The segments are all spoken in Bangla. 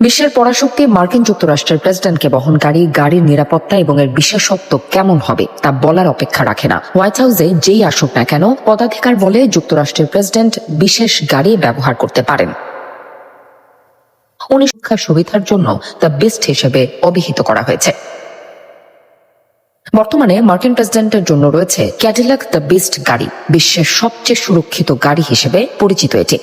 বিশ্বের পরাশক্তি মার্কিন যুক্তরাষ্ট্রের প্রেসিডেন্টকে বহনকারী গাড়ির নিরাপত্তা এবং এর বিশেষত্ব কেমন হবে তা বলার অপেক্ষা রাখে না। হোয়াইট হাউসে যেই আসুক না কেন, পদাধিকার বলে যুক্তরাষ্ট্রের প্রেসিডেন্ট বিশেষ গাড়ি ব্যবহার করতে পারেন। উনি শিক্ষার সুবিধার জন্য দ্য বেস্ট হিসেবে অভিহিত করা হয়েছে। বর্তমানে মার্কিন প্রেসিডেন্টের জন্য রয়েছে ক্যাডিলাক দ্য বেস্ট গাড়ি, বিশ্বের সবচেয়ে সুরক্ষিত গাড়ি হিসেবে পরিচিত এটি।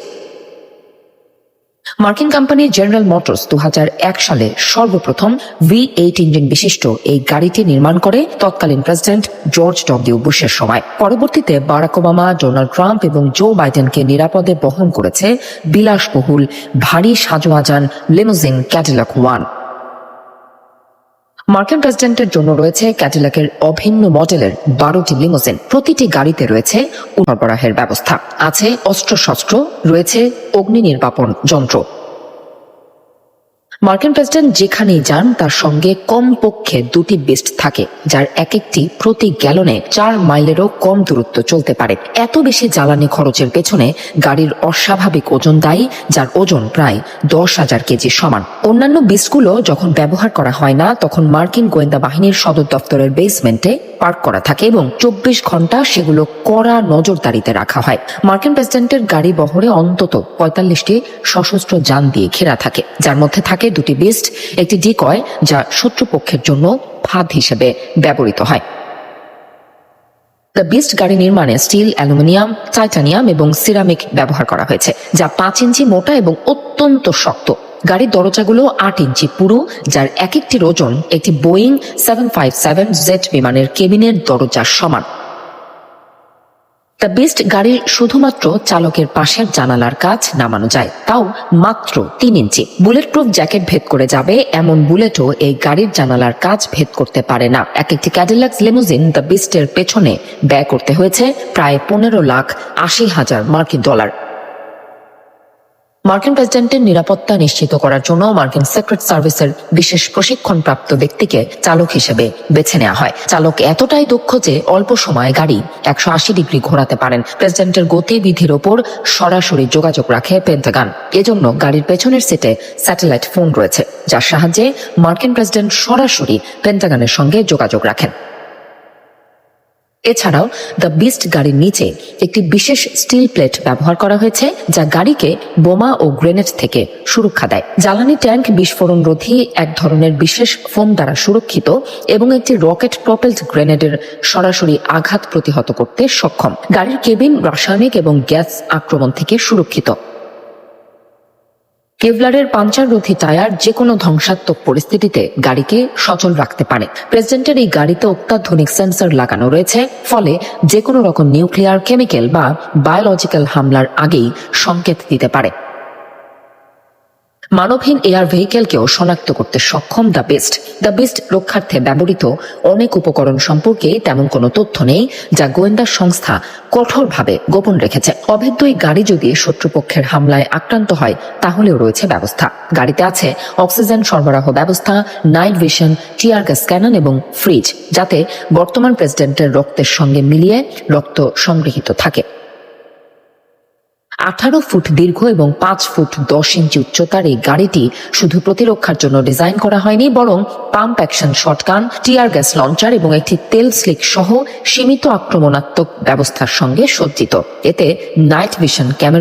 মার্কিন কোম্পানি জেনারেল মোটরস দু হাজার এক সালে সর্বপ্রথম ভি এইট ইঞ্জিন বিশিষ্ট এই গাড়িটি নির্মাণ করে তৎকালীন প্রেসিডেন্ট জর্জ ডব্লিউ বুশের সময়। পরবর্তীতে বারাক ওবামা, ডোনাল্ড ট্রাম্প এবং জো বাইডেনকে নিরাপদে বহন করেছে বিলাসবহুল, ভারী সাজোয়াজান লিমোজিন ক্যাডিলক ওয়ান। মার্কিন প্রেসিডেন্টের জন্য রয়েছে ক্যাডিলাকের অভিন্ন মডেলের বারোটি লিমোজিন প্রতিটি গাড়িতে রয়েছে সরবরাহের ব্যবস্থা। আছে অস্ত্রশস্ত্র, রয়েছে অগ্নি নির্বাপন যন্ত্র। মার্কিন প্রেসিডেন্ট যেখানেই যান, তার সঙ্গে কমপক্ষে দুটি বেস্ট থাকে, যার এক একটি প্রতি গ্যালনে চার মাইলেরও কম দূরত্ব চলতে পারে। এত বেশি জ্বালানি খরচের পেছনে গাড়ির অস্বাভাবিক ওজন দায়ী, যার ওজন প্রায় দশ হাজার কেজি সমান। অন্যান্য বেস্টগুলো যখন ব্যবহার করা হয় না, তখন মার্কিন গোয়েন্দা বাহিনীর সদর দপ্তরের বেসমেন্টে পার্ক করা থাকে এবং চব্বিশ ঘণ্টা সেগুলো কড়া নজরদারিতে রাখা হয়। মার্কিন প্রেসিডেন্টের গাড়ি বহরে অন্তত পঁয়তাল্লিশটি সশস্ত্র যান দিয়ে ঘেরা থাকে। যার মধ্যে থাকে দুটি বেস্ট, একটি ডিকয়, যা শত্রুপক্ষের জন্য ফাঁদ হিসেবে ব্যবহৃত হয়। দ্য বিস্ট গাড়ি নির্মাণে স্টিল, অ্যালুমিনিয়াম, টাইটানিয়াম এবং সিরামিক ব্যবহার করা হয়েছে, যা পাঁচ ইঞ্চি মোটা এবং অত্যন্ত শক্ত। গাড়ির দরজাগুলো আট ইঞ্চি পুরো, যার এক একটির ওজন একটি Boeing seven five seven jet বিমানের কেবিনের দরজার সমান। দ্য বেস্ট গাড়ির শুধুমাত্র চালকের পাশের জানালার কাজ নামানো যায়, তাও মাত্র তিন ইঞ্চি। বুলেট প্রুফ জ্যাকেট ভেদ করে যাবে, এমন বুলেটও এই গাড়ির জানালার কাজ ভেদ করতে পারে না। এক একটি ক্যাডিলাক্স লিমুজিন দ্য বিস্টের পেছনে ব্যয় করতে হয়েছে প্রায় পনেরো লাখ আশি হাজার মার্কিন ডলার। মার্কিন প্রেসিডেন্টের নিরাপত্তা নিশ্চিত করার জন্য মার্কিন সিক্রেট সার্ভিসের বিশেষ প্রশিক্ষণপ্রাপ্ত ব্যক্তিকে চালক হিসেবে বেছে নেওয়া হয়। চালক এতটাই দক্ষ যে অল্প সময়ে গাড়ি একশো আশি ডিগ্রি ঘোরাতে পারেন। প্রেসিডেন্টের গতিবিধির ওপর সরাসরি যোগাযোগ রাখে পেন্টাগান। এজন্য গাড়ির পেছনের সিটে স্যাটেলাইট ফোন রয়েছে, যার সাহায্যে মার্কিন প্রেসিডেন্ট সরাসরি পেন্টাগানের সঙ্গে যোগাযোগ রাখেন। এছাড়াও দ্য বিস্ট গাড়ির নিচে একটি বিশেষ স্টিল প্লেট ব্যবহার করা হয়েছে, যা গাড়িকে বোমা ও গ্রেনেড থেকে সুরক্ষা দেয়। জ্বালানি ট্যাঙ্ক বিস্ফোরণ রোধী এক ধরনের বিশেষ ফোম দ্বারা সুরক্ষিত এবং একটি রকেট প্রপেলড গ্রেনেডের সরাসরি আঘাত প্রতিহত করতে সক্ষম। গাড়ির কেবিন রাসায়নিক এবং গ্যাস আক্রমণ থেকে সুরক্ষিত। কেভলারের পাঞ্চাররোধী টায়ার যে কোনো ধ্বংসাত্মক পরিস্থিতিতে গাড়িকে সচল রাখতে পারে। প্রেসিডেন্টের এই গাড়িতে অত্যাধুনিক সেন্সর লাগানো রয়েছে, ফলে যে কোনো রকম নিউক্লিয়ার, কেমিক্যাল বা বায়োলজিক্যাল হামলার আগেই সংকেত দিতে পারে। মানবহীন এয়ার ভেহিকেলকেও শনাক্ত করতে সক্ষম দ্য বেস্ট। দ্য বেস্ট রক্ষার্থে ব্যবহৃত অনেক উপকরণ সম্পর্কে তেমন কোনো তথ্য নেই, যা গোয়েন্দা সংস্থা কঠোরভাবে গোপন রেখেছে। অভেদ্য এই গাড়ি যদি শত্রুপক্ষের হামলায় আক্রান্ত হয়, তাহলেও রয়েছে ব্যবস্থা। গাড়িতে আছে অক্সিজেন সরবরাহ ব্যবস্থা, night vision, tear gas cannon এবং ফ্রিজ, যাতে বর্তমান প্রেসিডেন্টের রক্তের সঙ্গে মিলিয়ে রক্ত সংগৃহীত থাকে। আঠারো ফুট দীর্ঘ এবং পাঁচ ফুট দশ ইঞ্চি উচ্চতার এই গাড়িটি শুধু প্রতিরক্ষার জন্য ডিজাইন করা হয়নি, বরং pump action shotgun, tear gas launcher এবং একটি তেল স্লিক সহ সীমিত আক্রমণাত্মক ব্যবস্থার সঙ্গে সজ্জিত। এতে নাইট ভিশন ক্যামেরা